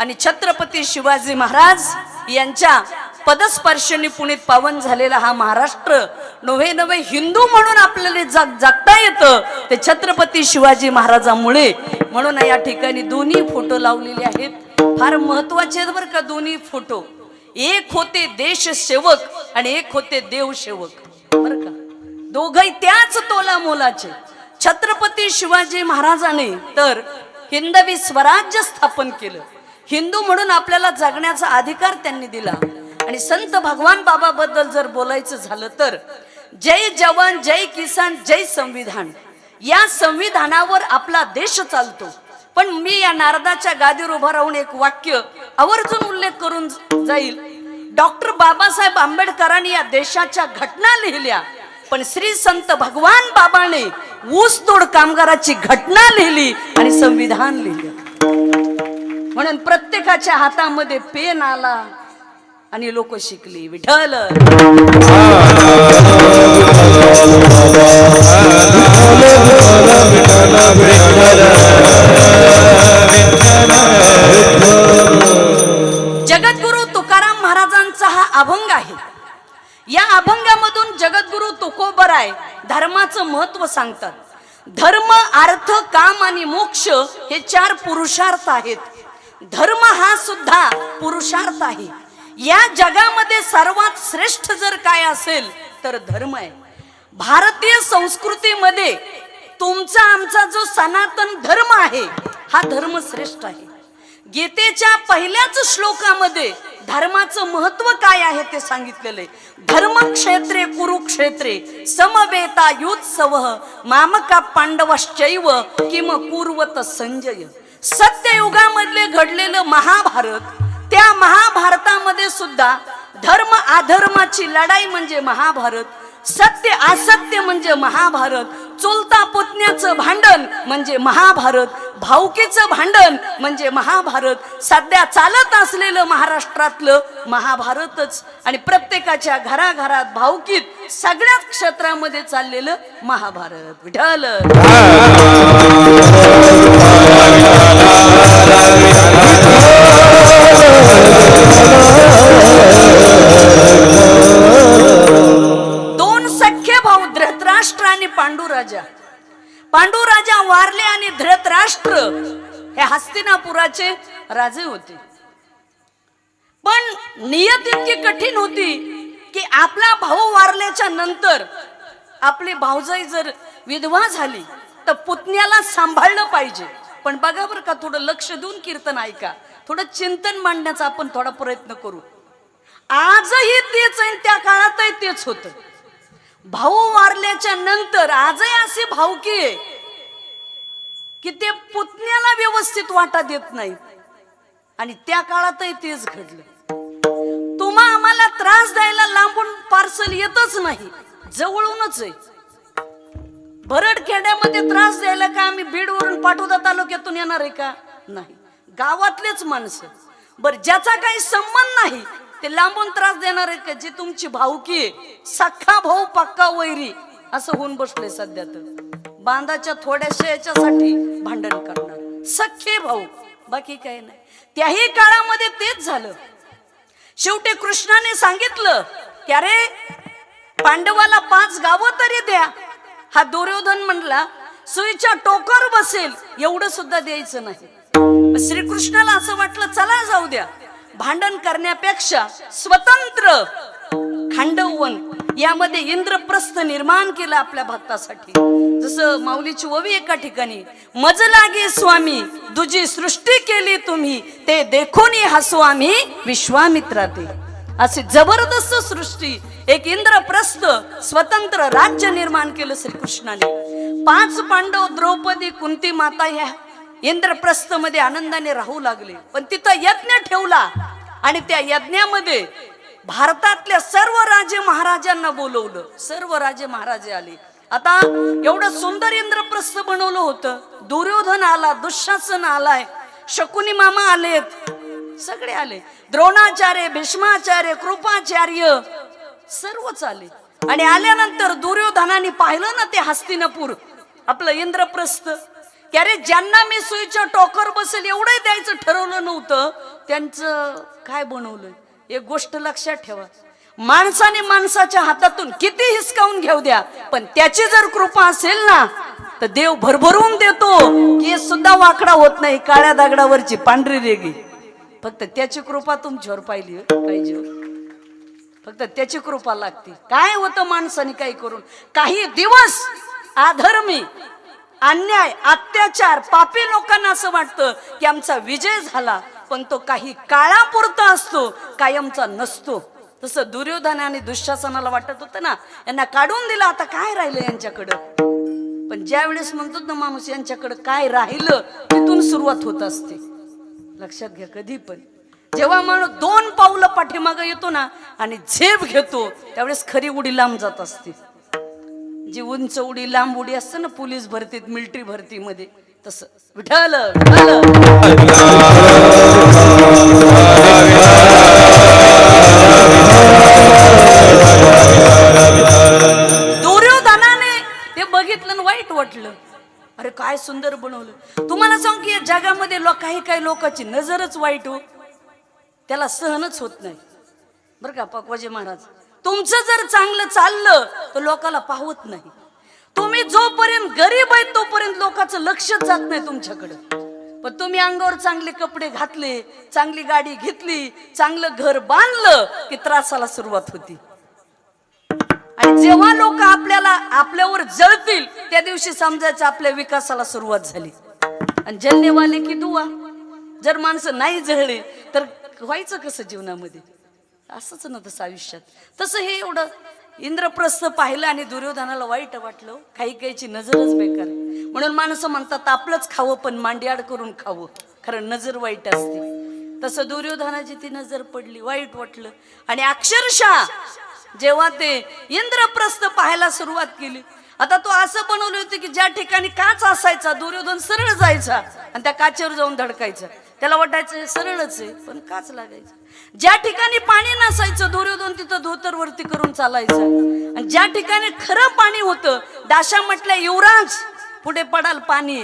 आणि छत्रपती शिवाजी महाराज यांच्या पदस्पर्शनी पुणित पावन झालेला हा महाराष्ट्र नव्हे नव्हे हिंदू म्हणून आपल्याला जग जगता येतं. ते छत्रपती शिवाजी महाराजामुळे. म्हणून या ठिकाणी दोन्ही फोटो लावलेले आहेत. फार महत्त्वाचे आहेत बरं का दोन्ही फोटो. एक होते देश सेवक आणि एक होते देव सेवक बरं का? दोघही त्याच तोला मोलाचे छत्रपती शिवाजी महाराजांनी तर हिंदवी स्वराज्य स्थापन केलं. हिंदू म्हणून आपल्याला जगण्याचा अधिकार त्यांनी दिला. आणि संत भगवान बाबा बद्दल जर बोलायचं झालं तर जय जवान जय किसान जय संविधान. या संविधानावर आपला देश चालतो. पण मी या नारदाच्या गादीवर उभा राहून एक वाक्य आवर्जून उल्लेख करून जाईल. डॉक्टर बाबासाहेब आंबेडकरांनी या देशाच्या घटना लिहिल्या. पण श्री संत भगवान बाबाने ऊसतोड कामगाराची घटना लिहिली आणि संविधान लिहिले. म्हणून प्रत्येकाच्या हातामध्ये पेन आला आणि लोक शिकली. विठल जगद्गुरु तुकाराम महाराजांचा हा अभंग आहे. या अभंगामधून जगद्गुरु तुकोबराय धर्माचं महत्त्व सांगतात. धर्म अर्थ काम आणि मोक्ष हे चार पुरुषार्थ आहेत. धर्म हा सुद्धा पुरुषार्थ आहे. या जगामध्ये सर्वात श्रेष्ठ जर काय असेल तर धर्म आहे. भारतीय संस्कृतीमध्ये तुमचा आमचा जो सनातन धर्म आहे हा धर्म श्रेष्ठ आहे. गीतेच्या पहिल्याच श्लोकामध्ये धर्माचं महत्त्व काय आहे ते सांगितलेलं आहे. धर्मक्षेत्रे कुरुक्षेत्रे समवेता युत्सव मामका पांडवश्चैव किम कुर्वत संजय. सत्ययुगामधले घडलेलं महाभारत त्या महाभारतामध्ये सुद्धा धर्म अधर्माची लढाई म्हणजे महाभारत सत्य असत्य म्हणजे महाभारत चुलता पुतण्याचं भांडण म्हणजे महाभारत भाऊकीचं भांडण म्हणजे महाभारत. सध्या चालत असलेलं महाराष्ट्रातलं महाभारतच आणि प्रत्येकाच्या घराघरात भाऊकीत सगळ्याच क्षेत्रामध्ये चाललेलं महाभारत. विठ्ठल! राजा. पांडू राजा वारले आणि धृतराष्ट्र हे हस्तिनापुराचे राजे होते. पण नियत इतकी कठीण होती की आपला भाऊ वारल्याच्या नंतर आपली भाऊजाई जर विधवा झाली तर पुतण्याला सांभाळलं पाहिजे. पण बघा बरं का थोडं लक्ष देऊन कीर्तन ऐका. थोडं चिंतन मांडण्याचा आपण थोडा प्रयत्न करू. आजही तेच आहे त्या काळातही तेच होतं. भाऊ वारल्याच्या नंतर आजही असे भाऊकी आहे की ते पुतण्याला व्यवस्थित वाटा देत नाही. आणि त्या काळातही तेच घडलं. तुम्हा आम्हाला त्रास द्यायला लांबून पार्सल येतच नाही. जवळूनच आहे. भरड खेड्यामध्ये त्रास द्यायला का आम्ही बीडवरून पाठवता तालुक्यातून येणार आहे का? नाही. गावातलेच माणसं. बर ज्याचा काही संबंध नाही ते लांबून त्रास देणार आहे का? जी तुमची भाऊकी सख्खा भाऊ पक्का वैरी. असं होऊन बसले सध्या तर. बांधाच्या थोड्याशा याच्यासाठी भांडण करणार. सख्खे भाऊ. बाकी काही नाही. त्याही काळामध्ये तेच झालं. शेवटी कृष्णाने सांगितलं त्यारे अरे पांडवाला पाच गावं तरी द्या. हा दुर्योधन म्हणला सुईच्या टोकर बसेल. एवढं सुद्धा द्यायचं नाही. श्रीकृष्णाला असं वाटलं चला जाऊ द्या. भांडण करण्यापेक्षा स्वतंत्र खांडवन यामध्ये इंद्रप्रस्थ निर्माण केलं आपल्या भक्तासाठी. जसं माऊलीची ओवी एका ठिकाणी मज लागे स्वामी दुजी सृष्टी केली तुम्ही ते देखून हसू आम्ही विश्वामित्रा ते अशी जबरदस्त सृष्टी एक इंद्रप्रस्थ स्वतंत्र राज्य निर्माण केलं श्रीकृष्णाने. पाच पांडव द्रौपदी कुंती माता ह्या इंद्रप्रस्थमध्ये आनंदाने राहू लागले. पण तिथं यज्ञ ठेवला. आणि त्या यज्ञामध्ये भारतातल्या सर्व राजे महाराजांना बोलवलं. सर्व राजे महाराजे आले. आता एवढं सुंदर इंद्रप्रस्थ बनवलं होतं. दुर्योधन आला दुःशासन आलाय. शकुनी मामा आलेत. सगळे आले. द्रोणाचार्य भीष्माचार्य कृपाचार्य सर्वच आले. आणि आल्यानंतर दुर्योधनाने पाहिलं ना ते हस्तिनापूर आपलं इंद्रप्रस्थ. की अरे ज्यांना मी सुईच्या टोकर बसेल एवढं द्यायचं ठरवलं नव्हतं. त्यांचं काय बनवलं? एक गोष्ट लक्षात ठेवा. माणसाने माणसाच्या हातातून किती हिसकावून घेऊ द्या पण त्याची जर कृपा असेल ना तर देव भरभरून देतो. केस सुद्धा वाकडा होत नाही काळ्या दगडावरची पांढरी रेगी. फक्त त्याची कृपा तुमच्यावर पाहिली पाहिजे. फक्त त्याची कृपा लागते. काय होतं माणसाने काही करून? काही दिवस आधर्मी अन्याय अत्याचार पापी लोकांना असं वाटतं की आमचा विजय झाला पण तो काही काळापुरता असतो कायमचा नसतो. तसं दुर्योधन आणि दुःशासनाला वाटत होतं ना यांना काढून दिलं आता काय राहिलं यांच्याकडं? पण ज्या वेळेस म्हणतो ना माणूस यांच्याकडं काय राहिलं तिथून सुरुवात होत असते. लक्षात घ्या कधी पण. जेव्हा माणूस दोन पावलं पाठीमागं येतो ना आणि झेप घेतो त्यावेळेस खरी उडी लांब जात असते. जी उंच उडी लांब उडी असते ना पोलीस भरतीत मिलिटरी भरतीमध्ये तसं. विठाल दुर्योधनाने ते बघितलं वाईट वाटलं. अरे काय सुंदर बनवलं. तुम्हाला सांग की या जगामध्ये लोक काही काही लोकांची नजरच वाईट हो. त्याला सहनच होत नाही. बरं का पकवाजी महाराज? तुमचं जर चांगलं चाललं तर लोकाला पाहत नाही. तुम्ही जोपर्यंत गरीब आहेत तोपर्यंत लोकांचं लक्षच जात नाही तुमच्याकडं. पण तुम्ही अंगावर चांगले कपडे घातले चांगली गाडी घेतली चांगलं घर बांधलं की त्रासाला सुरुवात होती. आणि जेव्हा लोक आपल्याला आपल्यावर जळतील त्या दिवशी समजायचं आपल्या विकासाला सुरुवात झाली. आणि जलनेवाले की दुवा. जर माणसं नाही जळले तर व्हायचं कसं जीवनामध्ये? असंच ना तसं आयुष्यात. तसं हे एवढं इंद्रप्रस्थ पाहिलं आणि दुर्योधनाला वाईट वाटलं काही काहीची नजरच बेकार. म्हणून माणसं म्हणतात आपलंच खावं पण मांडियाड करून खावं. खरं नजर वाईट असते. तसं दुर्योधनाची ती नजर पडली वाईट वाटलं. आणि अक्षरशः जेव्हा ते इंद्रप्रस्थ पाहायला सुरुवात केली आता तो असं बनवलं होतं की ज्या ठिकाणी काच असायचा दुर्योधन सरळ जायचा आणि त्या काचेवर जाऊन धडकायचं. त्याला वाटायचं हे सरळच आहे पण काच लागायचं. ज्या ठिकाणी पाणी नसायचं दुर्योधन तिथं धोतर वरती करून चालायचं. आणि ज्या ठिकाणी खरं पाणी होतं दाशा म्हटल्या युवराज पुढे पडाल पाणी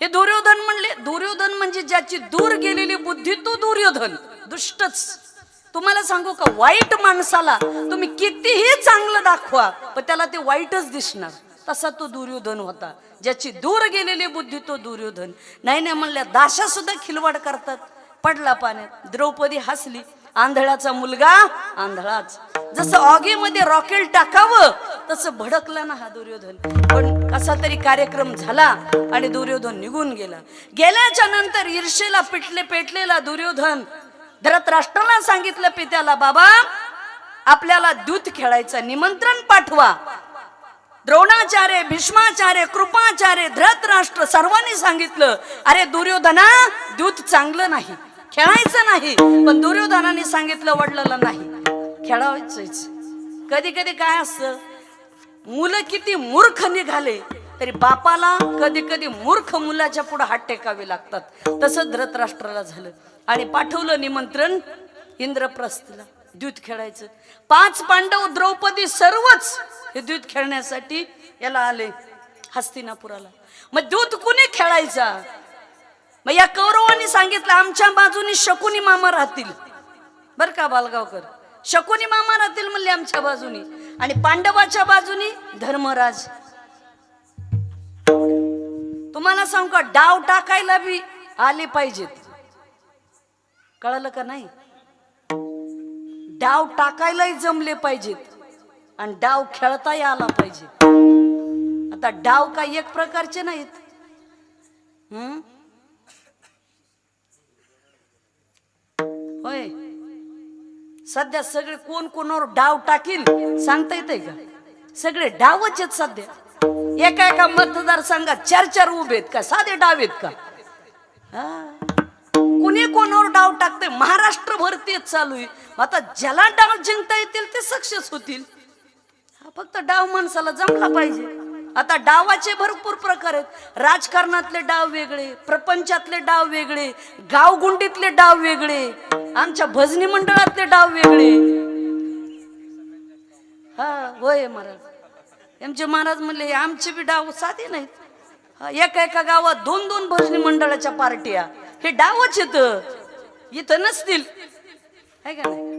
हे दुर्योधन म्हणले दुर्योधन म्हणजे ज्याची दूर गेलेली बुद्धी तो दुर्योधन दुष्टच. तुम्हाला सांगू का वाईट माणसाला तुम्ही कितीही चांगलं दाखवा पण त्याला ते वाईटच दिसणार. तसा तो दुर्योधन होता. ज्याची दूर गेलेली बुद्धी तो दुर्योधन. नाही नाही म्हणल्या दाशा सुद्धा खिलवाड करतात. पडला पाण्यात द्रौपदी हसली. आंधळाचा मुलगा आंधळाच. जसं ऑगीमध्ये रॉकेट टाकावं तसं भडकला ना हा दुर्योधन. पण कसा तरी कार्यक्रम झाला आणि दुर्योधन निघून गेला. गेल्याच्यानंतर ईर्षेला पिटले पेटलेला दुर्योधन धरतराष्ट्रांना सांगितलं पित्याला बाबा आपल्याला दूत खेळायचं निमंत्रण पाठवा. द्रोणाचार्य भीष्माचार्य कृपाचार्य धृतराष्ट्र सर्वांनी सांगितलं अरे दुर्योधना दूत चांगलं नाही खेळायचं नाही पण दुर्योधनाने सांगितलं वडलाला नाही खेळायचंच. कधी कधी काय असतं मुलं किती मूर्ख निघाले तरी बापाला कधी कधी मूर्ख मुलाच्या पुढे हात टेकावे लागतात. तसं धृतराष्ट्राला झालं. आणि पाठवलं निमंत्रण इंद्रप्रस्थला द्यूत खेळायचं. पाच पांडव द्रौपदी सर्वच हे द्यूत खेळण्यासाठी याला आले हस्तिनापुराला. मग दूत कुणी खेळायचा? मग या कौरवांनी सांगितलं आमच्या बाजूनी शकुनी मामा राहतील. बर का बालगावकर? शकुनी मामा राहतील म्हणले आमच्या बाजूनी. आणि पांडवाच्या बाजूनी धर्मराज. तुम्हाला सांगू का? डाव टाकायला बी आले पाहिजेत. कळलं का नाही? डाव टाकायलाही जमले पाहिजेत आणि डाव खेळताही आला पाहिजे आता डाव काही एक प्रकारचे नाहीत. हम्म होय. सध्या सगळे कोण कोणावर डाव टाकील सांगता येते का? सगळे डावच आहेत सध्या. एका एका मतदारसंघात चार चार उभे आहेत का? साधे डाव आहेत का? हा. कुणी कोणावर डाव टाकते महाराष्ट्रभर तेच चालू आहे. आता ज्याला डाव जिंकता येतील ते सक्सेस होतील. फक्त डाव माणसाला जमला पाहिजे. आता डावाचे भरपूर प्रकार आहेत. राजकारणातले डाव वेगळे प्रपंचातले डाव वेगळे गावगुंडीतले डाव वेगळे आमच्या भजनी मंडळातले डाव वेगळे. हा होय महाराज. एमचे महाराज म्हणले "हे आमचे बी डाव साधे नाहीत. एका एका गावात दोन दोन भजनी मंडळाच्या पार्ट्या. हे डावच येत इथं नसतील. आहे का नाही?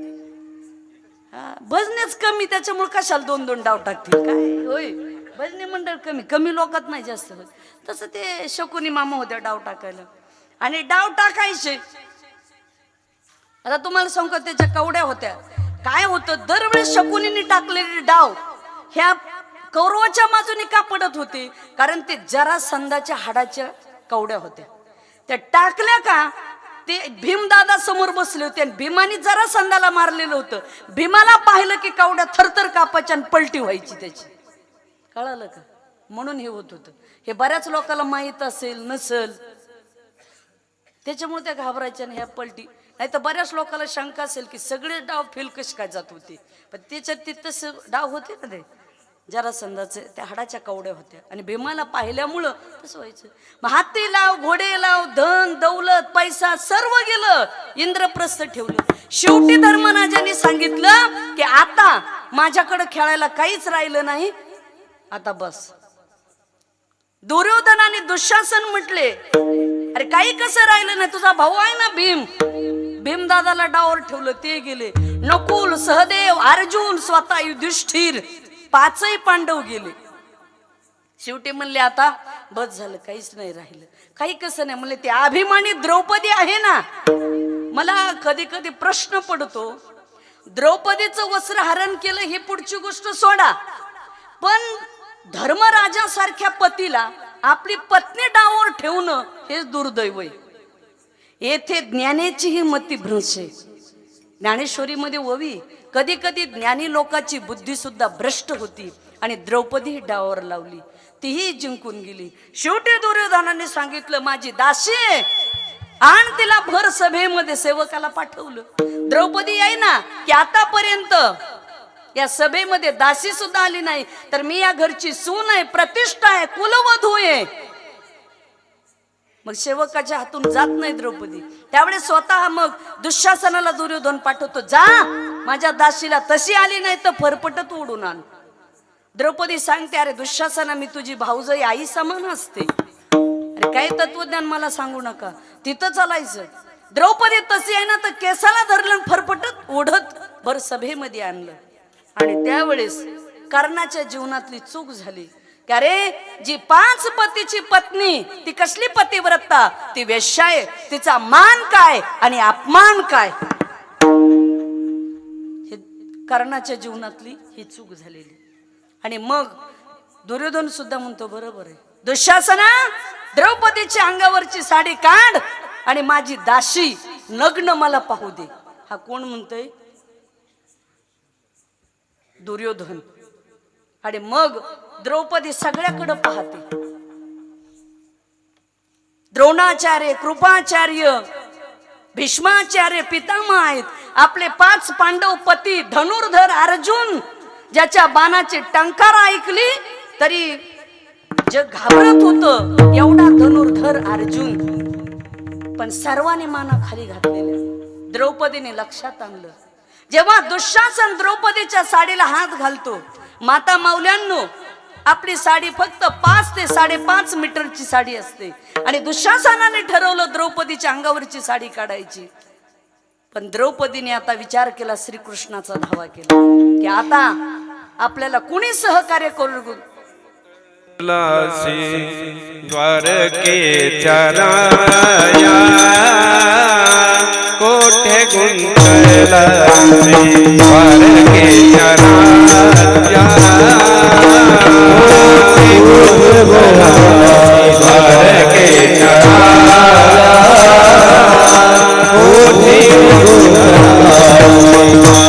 हा, भजनेच कमी त्याच्यामुळे कशाला दोन दोन डाव टाकतील? काय? होय. भजनी मंडळ कमी कमी लोकात नाही जास्त होत. तसं ते शकुनी मामा होत्या डाव टाकायला. आणि डाव टाकायचे. आता तुम्हाला सांगतो त्याच्या कवड्या होत्या. काय होतं? दरवेळेस शकुनीने टाकलेले डाव ह्या कौरवाच्या बाजूने का पडत होते? कारण ते जरा संधाच्या हाडाच्या कवड्या होत्या. त्या टाकल्या का? ते भीमदादा समोर बसले होते आणि भीमाने जरा संधाला मारलेलं होतं. भीमाला पाहिलं की कवड्या थरथर कापायच्या आणि पलटी व्हायची त्याची. कळालं का? म्हणून हे होत होतं. हे बऱ्याच लोकांना माहीत असेल नसल. त्याच्यामुळे त्या घाबरायच्या आणि ह्या पलटी. नाही तर बऱ्याच लोकांना शंका असेल की सगळे डाव फेल कसे काय जात होते? पण त्याच्यात ते तसं डाव होते ना ते. जरासंधाचे त्या हाडाच्या कवड्या होत्या. आणि भीमाला पाहिल्यामुळं तसं व्हायचं. मग हाती लाव घोडे लाव धन दौलत पैसा सर्व गेलं. इंद्रप्रस्थ ठेवलं. शेवटी धर्मराजाने सांगितलं की आता माझ्याकडे खेळायला काहीच राहिलं नाही. आता बस. दुर्योधन आणि दुःशासन म्हटले अरे काही कसं राहिलं नाही? तुझा भाऊ आहे ना भीम. भीम दादाला डावर ठेवलं ते गेले. नकुल सहदेव अर्जुन स्वतः युधिष्ठिर. पाचही पांडव गेले. शेवटी म्हणले आता बस झालं काहीच नाही राहिलं. काही कसं नाही. म्हणले ते अभिमानी द्रौपदी आहे ना. मला कधी कधी प्रश्न पडतो द्रौपदीचं वस्त्र हरण केलं ही पुढची गोष्ट सोडा. पण धर्मराजासारख्या पतीला आपली पत्नी डावर ठेवणं हेच दुर्दैव आहे. येथे ज्ञानेचीही मती भ्रंश आहे. ज्ञानेश्वरीमध्ये ओवी कधी कधी ज्ञानी लोकाची बुद्धीसुद्धा भ्रष्ट होती आणि द्रौपदी डावर डावावर लावली. तीही जिंकून गेली. शेवटी दुर्योधनाने सांगितलं माझी दासी आहे. आण तिला भर सभेमध्ये सेवकाला पाठवलं. द्रौपदी आहे ना की आतापर्यंत या सभेमध्ये दासी सुद्धा आली नाही तर मी या घरची सून आहे प्रतिष्ठा आहे कुलवधू आहे. मग सेवकाच्या हातून जात नाही द्रौपदी. त्यावेळेस स्वतः मग दुःशासनाला दुर्योधन पाठवतो जा माझ्या दासीला तशी आली नाही तर फरफटत उडून आण. द्रौपदी सांगते अरे दुःशासना मी तुझी भाऊजाई आई समान असते. अरे काही तत्वज्ञान मला सांगू नका. तिथं चालायचं. द्रौपदी तशी आहे ना तर केसाला धरलं फरफटत ओढत भर सभेमध्ये आणलं. आणि त्यावेळेस कर्णाच्या जीवनातली चूक झाली. की अरे जी पाच पतीची पत्नी ती कसली पतिव्रता ती वेश्या आहे. तिचा मान काय आणि अपमान काय? कर्णाच्या जीवनातली ही चूक झालेली. आणि मग दुर्योधन सुद्धा म्हणतो बरोबर आहे. दुःशासना द्रौपदीच्या अंगावरची साडी काढ आणि माझी दाशी नग्न मला पाहू दे. हा कोण म्हणतोय? दुर्योधन. आणि मग द्रौपदी सगळ्याकडे पाहते. द्रोणाचार्य कृपाचार्य भीष्माचार्य पितामह आहेत. आपले पाच पांडव पती धनुर्धर अर्जुन ज्याच्या बाणाची टंकार ऐकली तरी जग घाबरत होत एवढा धनुर्धर अर्जुन. पण सर्वांनी माना खाली घातलेल्या द्रौपदीने लक्षात आणलं. जेव्हा दुःशासन द्रौपदीच्या साडीला हात घालतो माता माऊल्यांनो आपली साडी फक्त पाच ते साडेपाच मीटरची साडी असते. आणि दुःशासनाने ठरवलं द्रौपदीच्या अंगावरची साडी काढायची. पण द्रौपदीने आता विचार केला श्रीकृष्णाचा धावा केला. की आता आपल्याला कुणी सहकार्य करू? द्वारके कोठे गुंतलासी कोठे सांभाळे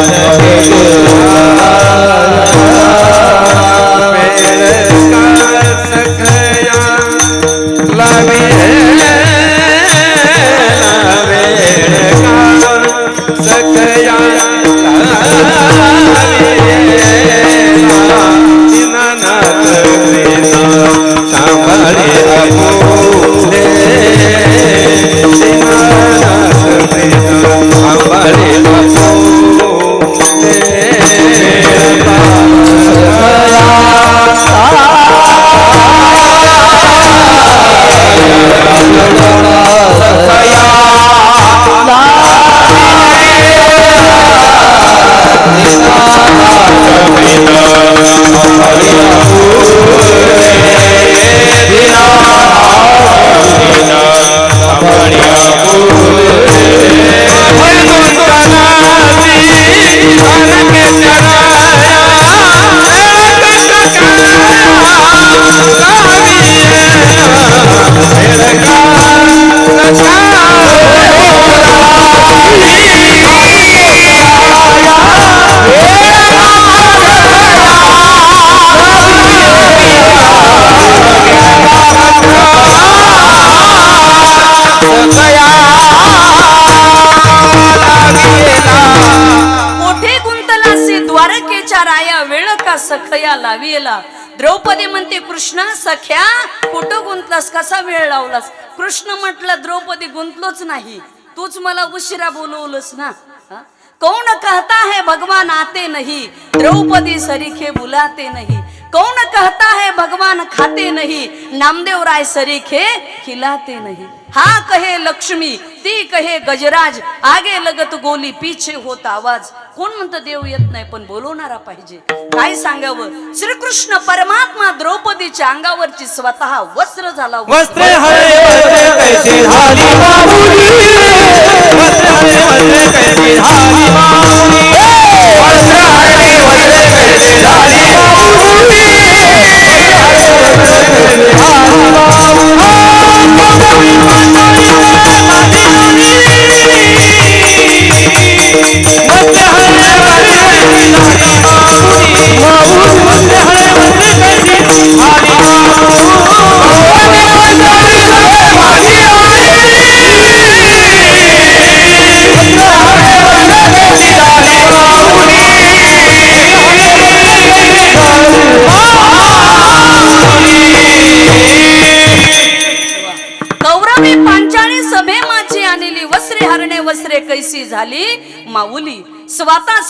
द्रौपदी म्हणते कृष्ण सख्या कुठं गुंतलास? कसा वेळ लावलास? कृष्ण म्हटलं द्रौपदी गुंतलोच नाही. तूच मला उशिरा बोलवलंस ना. कौन कहता है भगवान आते नहीं? द्रौपदी सरीखे बुलाते नहीं. कौन कहता है भगवान खाते नहीं? नामदेव राय सरीखे खिलाते नहीं. हा कहे लक्ष्मी ती कहे गजराज. आगे लगत गोली पीछे होत आवाज. कोण म्हणतं देव येत नाही पण बोलवणारा पाहिजे. काय सांगावं? श्रीकृष्ण परमात्मा द्रौपदीच्या अंगावरची स्वतः वस्त्र झाला वस्त्र हरे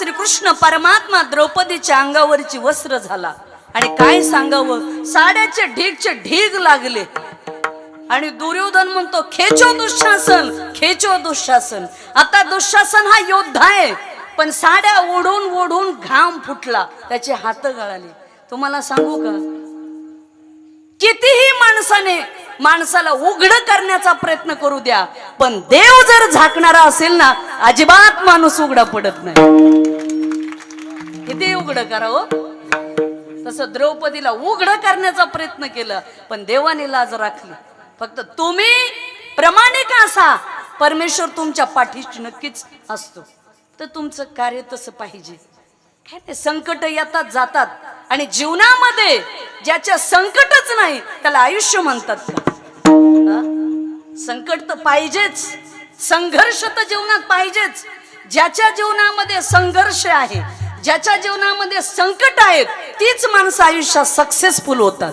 श्रीकृष्ण परमात्मा द्रौपदीच्या अंगावरची वस्त्र झाला. आणि काय सांगावं? साड्याचे ढीगचे ढीग लागले. आणि दुर्योधन म्हणतो खेचो दुःशासन खेचो दुःशासन. आता दुःशासन हा योद्धा आहे पण साड्या ओढून ओढून घाम फुटला. त्याचे हात गळाले. तुम्हाला सांगू का? कितीही माणसाने माणसाला उघड करण्याचा प्रयत्न करू द्या पण देव जर झाकणारा असेल ना अजिबात माणूस उघडा पडत नाही. किती उघड करावं हो. तसं द्रौपदीला उघड करण्याचा प्रयत्न केला पण देवाने लाज राखली. फक्त तुम्ही प्रमाणिक असा. परमेश्वर तुमच्या पाठीशी नक्कीच असतो. तर तुमचं कार्य तसं पाहिजे. काय ते संकट येतात जातात. आणि जीवनामध्ये ज्याच्या संकटच नाही त्याला आयुष्य म्हणतात. संकट तर पाहिजेच. संघर्ष तर जीवनात पाहिजेच. ज्याच्या जीवनामध्ये संघर्ष आहे ज्याच्या जीवनामध्ये संकट आहेत तीच माणसं आयुष्यात सक्सेसफुल होतात.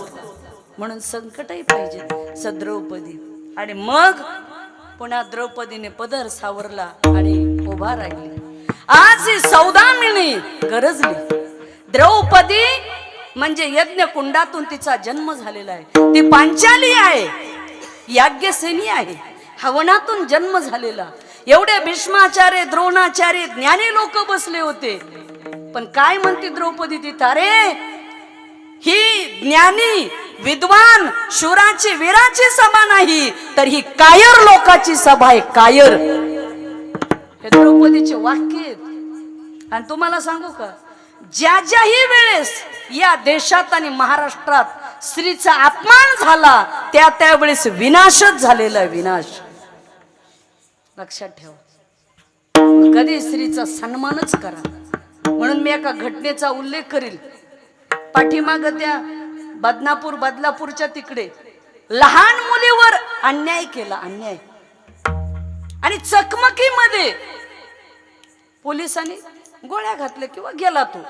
म्हणून संकटही पाहिजे सद्रौपदी. आणि मग पुन्हा द्रौपदीने पदर सावरला आणि उभा राहिली. आज ही सौदामिनी गरजली. द्रौपदी म्हणजे यज्ञ कुंडातून तिचा जन्म झालेला आहे. ती पांचाली आहे याज्ञसेनी आहे. हवनातून जन्म झालेला. एवढे भीष्माचार्य द्रोणाचार्य ज्ञानी लोक बसले होते. पण काय म्हणते द्रौपदी तिथं? अरे ही ज्ञानी विद्वान शुराची वीराची सभा नाही तर ही कायर लोकाची सभा आहे कायर. हे द्रौपदीचे वाक्य आहेत. आणि तुम्हाला सांगू का? ज्या ज्याही वेळेस या देशात आणि महाराष्ट्रात स्त्रीचा अपमान झाला त्या त्यावेळेस विनाशच झालेला आहे, विनाश. लक्षात ठेवा. कधी स्त्रीचा सन्मानच करा. म्हणून मी एका घटनेचा उल्लेख करील. पाठीमाग त्या बदनापूर बदलापूरच्या तिकडे लहान मुलीवर अन्याय केला अन्याय. आणि चकमकीमध्ये पोलिसांनी गोळ्या घातल्या किंवा गेला तो.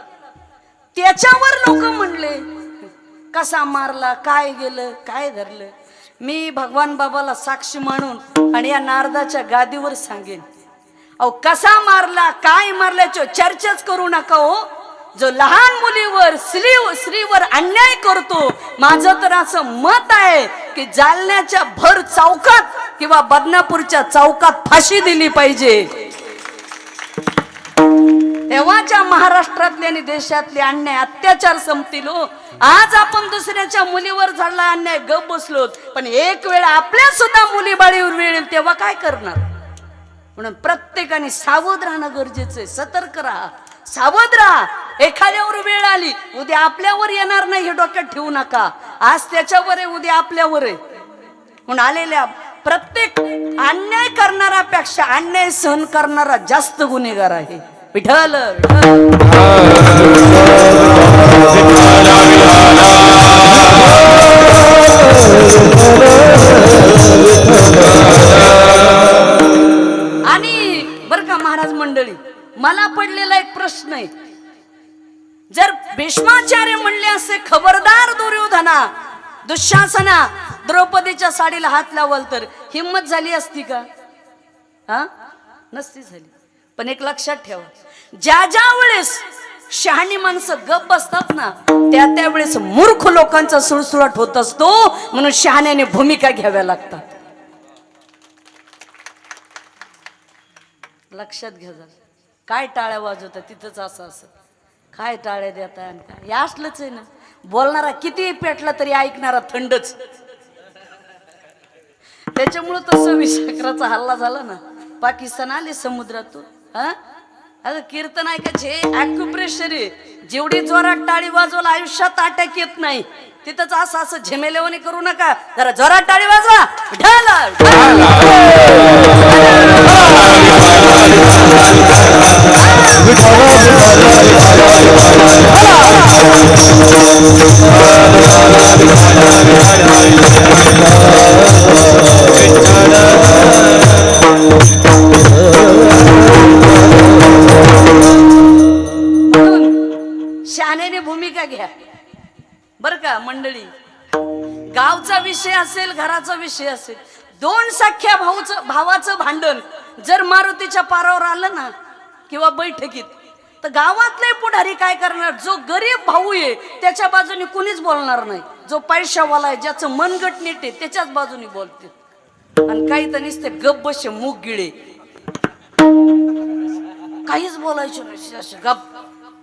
त्याच्यावर लोक म्हणले कसा मारला काय गेलं काय धरलं? मी भगवान बाबाला साक्षी मानून आणि या नारदाच्या गादीवर सांगेन. अहो कसा मारला काय मारल्याची चर्चाच करू नका हो. जो लहान मुलीवर स्त्री स्त्रीवर अन्याय करतो माझं तर असं मत आहे की जालन्याच्या भर चौकात किंवा बदनापूरच्या चौकात फाशी दिली पाहिजे. तेव्हाच्या महाराष्ट्रातले आणि देशातले अन्याय अत्याचार संपतील हो. आज आपण दुसऱ्याच्या मुलीवर झाला अन्याय गप बसलो पण एक वेळ आपल्या सुद्धा मुली बाळीवर वेळ तेव्हा काय करणार? म्हणून प्रत्येकाने सावध राहणं गरजेचं आहे. सतर्क राहा. सावध राहा. एखाद्यावर वेळ आली उद्या आपल्यावर येणार नाही हे डोक्यात ठेवू नका. आज त्याच्यावर आहे उद्या आपल्यावर आहे. म्हणून आलेल्या प्रत्येक अन्याय करणाऱ्यापेक्षा अन्याय सहन करणारा जास्त गुन्हेगार आहे. विठल विठल महाराज मंडळी मला पडलेला एक प्रश्न आहे. जर भीष्माचार्य म्हणले असे खबरदार दुर्योधना दुःशासना द्रौपदीच्या साडीला हात लावल तर हिंमत झाली असती का? हा? नसती झाली. पण एक लक्षात ठेवा. ज्या ज्या वेळेस शहाणी माणसं गप बसतात ना त्या त्यावेळेस मूर्ख लोकांचा सुळसुळाट होत असतो म्हणून शहाण्याने भूमिका घ्याव्या लागतात. लक्षात घ्या जर. काय टाळ्या वाजवतात तिथंच असं असं. काय टाळ्या देता आणि काय? हे असलंच आहे ना. बोलणारा किती पेटला तरी ऐकणारा थंडच. त्याच्यामुळं तर सव्वीस अकराचा हल्ला झाला ना. पाकिस्तान आले समुद्रातून हा? अगं कीर्तन ऐकायचे ॲक्युप्रेशर आहे जेवढी जोरात टाळी वाजवला आयुष्यात अटॅक येत नाही. तिथंच असं असं झेमेलेवणी करू नका. जरा जोरात टाळी वाजवा. ढाला. शहाण्याने भूमिका घ्या. बर का मंडळी? गावचा विषय असेल घराचा विषय असेल दोन सख्या भाऊचं भावाचं भांडण जर मारुतीच्या पारावर आलं ना किंवा बैठकीत तर गावातले पुढारी काय करणार? जो गरीब भाऊ आहे त्याच्या बाजूने कुणीच बोलणार नाही. जो पैशावाला आहे ज्याचं मनगट नीट आहे त्याच्याच बाजूने बोलते आणि काही तर नुसते गप बसे मूग गिळे. काहीच बोलायचं नाही गप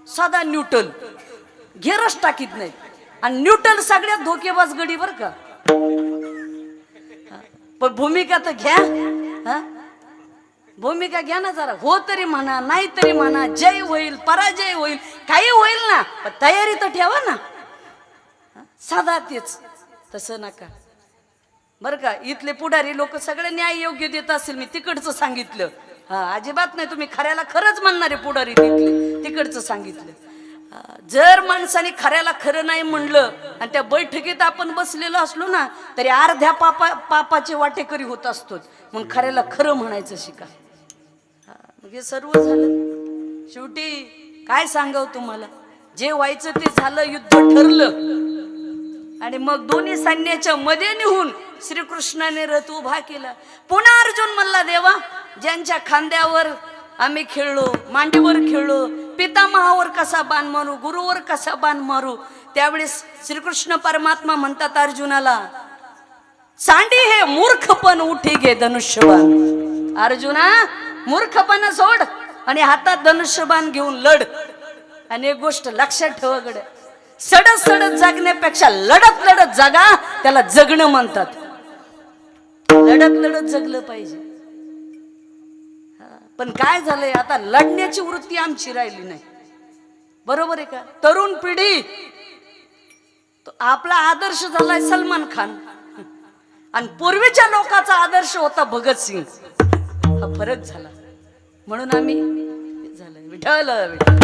साधा न्यूटन. घेरच टाकीत नाही. आणि न्यूटन सगळ्यात धोकेबाज गडी बर का? पण भूमिका तर घ्या. हा? भूमिका घ्या ना जरा. हो तरी म्हणा नाही तरी म्हणा जय होईल पराजय होईल काही होईल ना पण तयारी तर ठेवा ना. साधा तेच. तसं नका. बरं का? इथले पुढारी लोक सगळे न्याय योग्य देत असेल मी तिकडचं सांगितलं. हा अजिबात नाही तुम्ही खऱ्याला खरंच म्हणणारे पुढारी तिथले तिकडचं सांगितलं. जर माणसाने खऱ्याला खरं नाही म्हणलं आणि त्या बैठकीत आपण बसलेलो असलो ना तरी अर्ध्या पापा पापाचे वाटेकरी होत असतो म्हणून खऱ्याला खरं म्हणायचं शिका. मग हे सर्व झालं. शेवटी काय सांगाव तुम्हाला? जे व्हायचं ते झालं युद्ध ठरलं. आणि मग दोन्ही सैन्याच्या मध्ये निहून श्रीकृष्णाने रथ उभा केला. पुन्हा अर्जुन म्हणला देवा ज्यांच्या खांद्यावर आम्ही खेळलो मांडीवर खेळलो पितामहावर कसा बाण मारू गुरुवर कसा बाण मारू त्यावेळेस श्रीकृष्ण परमात्मा म्हणतात अर्जुनाला सांडी हे मूर्खपण उठी घे धनुष्यबाण. अर्जुना मूर्खपणा सोड आणि हातात धनुष्यबाण घेऊन लढ. आणि एक गोष्ट लक्षात ठेवा गड सडत सडत जगण्यापेक्षा लढत लढत जगा त्याला जगणं म्हणतात. लढत लढत जगलं पाहिजे. पण काय झालंय? आता लढण्याची वृत्ती आमची राहिली नाही. बरोबर आहे का? तरुण पिढी. आपला आदर्श झालाय सलमान खान. आणि पूर्वीच्या लोकांचा आदर्श होता भगतसिंग हा फरक झाला. म्हणून आम्ही झालं. विठल विठल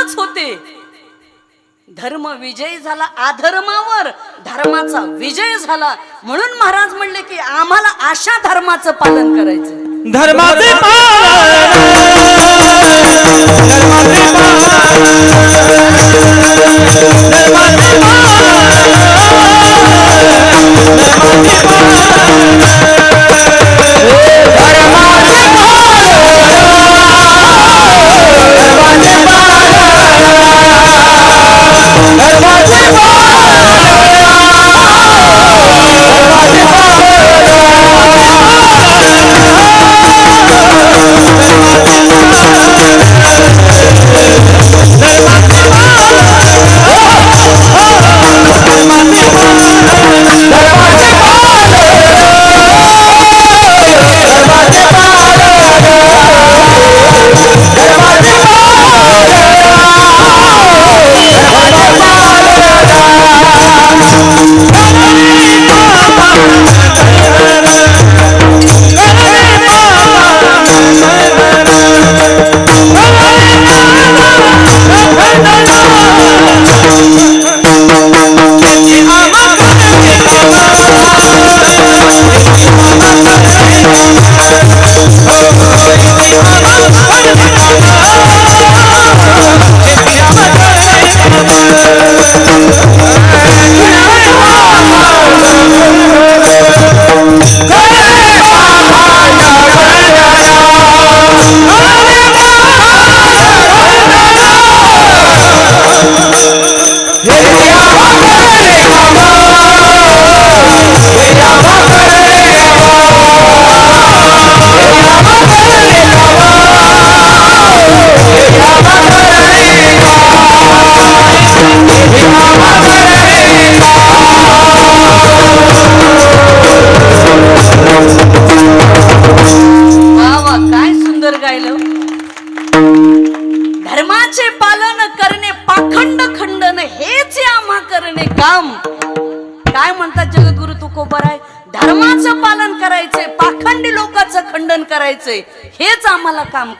पाचच होते. धर्म विजय झाला अधर्मावर धर्माचा विजय झाला. म्हणून महाराज म्हणले की आम्हाला अशा धर्माचं पालन करायचं धर्माचे पालन. धर्माचे Survival!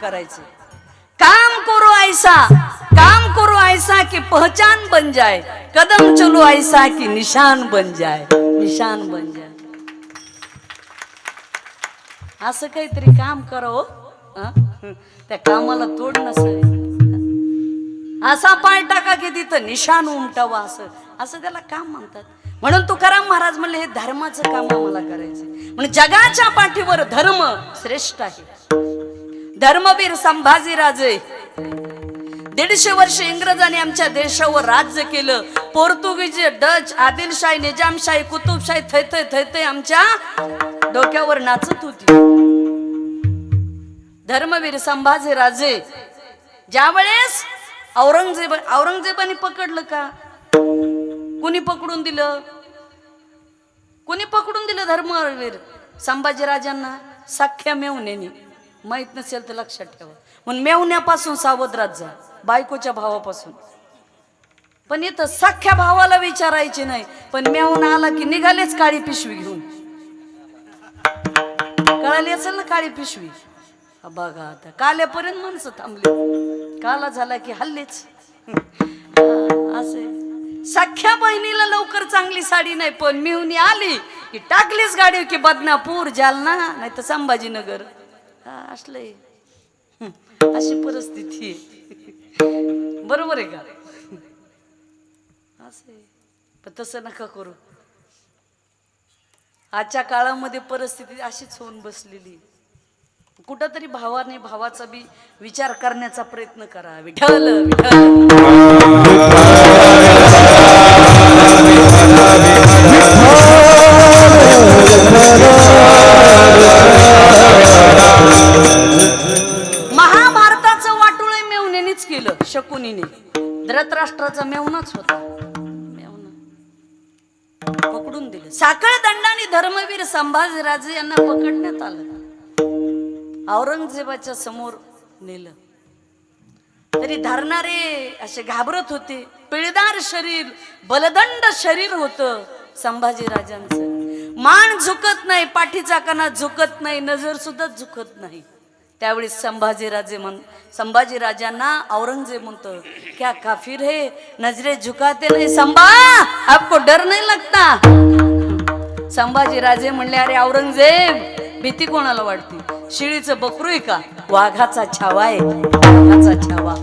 करायची. काम करो ऐसा काम करो ऐसा की पहचान बन जाए कदम चलो ऐसा की निशान बन जाए निशान बन जाए असं काहीतरी काम करो हो. त्या कामाला तोड नसावी. असा पाय टाका की तिथं निशाण उमटावा असं. असं त्याला काम म्हणतात. म्हणून तुकाराम महाराज म्हणले हे धर्माचं काम आम्हाला करायचं म्हणून जगाच्या पाठीवर धर्म श्रेष्ठ आहे. धर्मवीर संभाजीराजे. दीडशे वर्ष इंग्रजांनी आमच्या देशावर राज्य केलं. पोर्तुगीज डच आदिलशाही निजामशाही कुतुबशाही थै थै थै थै आमच्या डोक्यावर नाचत होती. धर्मवीर संभाजी राजे ज्यावेळेस औरंगजेब औरंगजेबाने पकडलं का? कुणी पकडून दिलं? कुणी पकडून दिलं धर्मवीर संभाजीराजांना? सख्या मेवण्याने माहीत नसेल तर लक्षात ठेवा. म्हणून मेवण्यापासून सावध राहत जा बायकोच्या भावापासून. पण इथं सख्या भावाला विचारायचे नाही पण मेवना आला की निघालेच काळी पिशवी घेऊन. कळाली असेल ना काळी पिशवी? बघा आता काल्यापर्यंत माणसं थांबली. काला झाला की हल्लेच. असे सख्या बहिणीला लवकर चांगली साडी नाही पण मिळून आली की टाकलीच गाडी की बदनापूर जालना नाही तर संभाजीनगर. हा असलंय. अशी परिस्थिती. बरोबर आहे का? असे पण तसं नका करू. आजच्या काळामध्ये परिस्थिती अशीच होऊन बसलेली. कुठंतरी भावाने भावाचा बी विचार करण्याचा प्रयत्न करा विठ्ठल विठ्ठल. संभाजीराजे यांना पकडण्यात आलं. औरंगजेबाच्या समोर नेलं. तरी धरणारे असे घाबरत होते. पिळदार शरीर बलदंड शरीर होतं संभाजीराजांचं मान झुकत नाही पाठीचा कणा झुकत नाही नजर सुद्धा झुकत नाही. त्यावेळी संभाजीराजे म्हण संभाजीराजांना औरंगजेब म्हणतो क्या काफिर हे? नजरे झुकाते नाही. संभा आपको डर नाही लगता? संभाजीराजे म्हणले अरे औरंगजेब भीती कोणाला वाटते? शिळीचं बकरू आहे का? वाघाचा छावा आहे. वाघाचा छावा.